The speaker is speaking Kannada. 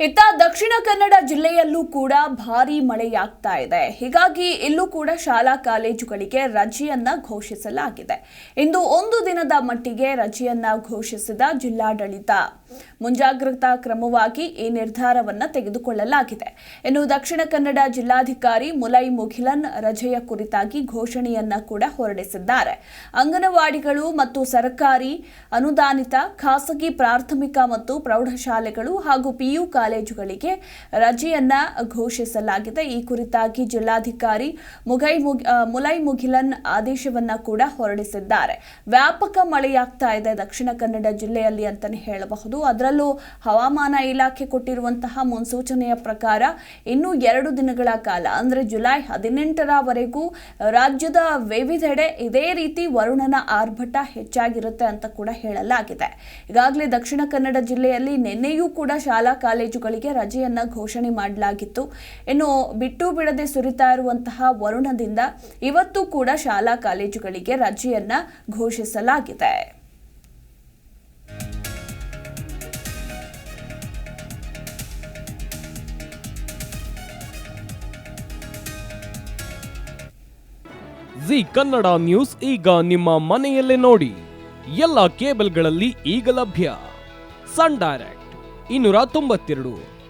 ಇತ್ತ ದಕ್ಷಿಣ ಕನ್ನಡ ಜಿಲ್ಲೆಯಲ್ಲೂ ಕೂಡ ಭಾರೀ ಮಳೆಯಾಗ್ತಾ ಇದೆ. ಹೀಗಾಗಿ ಇಲ್ಲೂ ಕೂಡ ಶಾಲಾ ಕಾಲೇಜುಗಳಿಗೆ ರಜೆಯನ್ನ ಘೋಷಿಸಲಾಗಿದೆ. ಇಂದು ಒಂದು ದಿನದ ಮಟ್ಟಿಗೆ ರಜೆಯನ್ನ ಘೋಷಿಸಿದ ಜಿಲ್ಲಾಡಳಿತ. ಮುಂಜಾಗ್ರತಾ ಕ್ರಮವಾಗಿ ಈ ನಿರ್ಧಾರವನ್ನ ತೆಗೆದುಕೊಳ್ಳಲಾಗಿದೆ. ಇನ್ನು ದಕ್ಷಿಣ ಕನ್ನಡ ಜಿಲ್ಲಾಧಿಕಾರಿ ಮುಲೈ ಮುಖಿಲನ್ ರಜೆಯ ಕುರಿತಾಗಿ ಘೋಷಣೆಯನ್ನ ಕೂಡ ಹೊರಡಿಸಿದ್ದಾರೆ. ಅಂಗನವಾಡಿಗಳು ಮತ್ತು ಸರ್ಕಾರಿ ಅನುದಾನಿತ, ಖಾಸಗಿ ಪ್ರಾಥಮಿಕ ಮತ್ತು ಪ್ರೌಢಶಾಲೆಗಳು ಹಾಗೂ ಪಿಯು ಕಾಲೇಜುಗಳಿಗೆ ರಜೆಯನ್ನ ಘೋಷಿಸಲಾಗಿದೆ. ಈ ಕುರಿತಾಗಿ ಜಿಲ್ಲಾಧಿಕಾರಿ ಮುಗೈ ಮುಲೈ ಮುಗಿಲನ್ ಆದೇಶವನ್ನ ಕೂಡ ಹೊರಡಿಸಿದ್ದಾರೆ. ವ್ಯಾಪಕ ಮಳೆಯಾಗ್ತಾ ಇದೆ ದಕ್ಷಿಣ ಕನ್ನಡ ಜಿಲ್ಲೆಯಲ್ಲಿ ಅಂತಾನೆ ಹೇಳಬಹುದು. ಅದರಲ್ಲೂ ಹವಾಮಾನ ಇಲಾಖೆ ಕೊಟ್ಟಿರುವಂತಹ ಮುನ್ಸೂಚನೆಯ ಪ್ರಕಾರ ಇನ್ನು ಎರಡು ದಿನಗಳ ಕಾಲ, ಅಂದ್ರೆ ಜುಲೈ ಹದಿನೆಂಟರವರೆಗೂ ರಾಜ್ಯದ ವಿವಿಧೆಡೆ ಇದೇ ರೀತಿ ವರುಣನ ಆರ್ಭಟ ಹೆಚ್ಚಾಗಿರುತ್ತೆ ಅಂತ ಕೂಡ ಹೇಳಲಾಗಿದೆ. ಈಗಾಗಲೇ ದಕ್ಷಿಣ ಕನ್ನಡ ಜಿಲ್ಲೆಯಲ್ಲಿ ನಿನ್ನೆಯೂ ಕೂಡ ಶಾಲಾ ಕಾಲೇಜುಗಳಿಗೆ ರಜೆಯನ್ನ ಘೋಷಣೆ ಮಾಡಲಾಗಿತ್ತು. ಇನ್ನು ಬಿಟ್ಟು ಬಿಡದೆ ಸುರಿತಾ ಇರುವಂತಹ ವರುಣದಿಂದ ಇವತ್ತು ಕೂಡ ಶಾಲಾ ಕಾಲೇಜುಗಳಿಗೆ ರಜೆಯನ್ನ ಘೋಷಿಸಲಾಗಿದೆ. ಜಿ ಕನ್ನಡ ನ್ಯೂಸ್ ಈಗ ನಿಮ್ಮ ಮನೆಯಲ್ಲೇ ನೋಡಿ. ಎಲ್ಲ ಕೇಬಲ್ಗಳಲ್ಲಿ ಈಗ ಲಭ್ಯ. ಸನ್ ಡೈರೆಕ್ಟ್ ಇನ್ನೂರ ತೊಂಬತ್ತೆರಡು.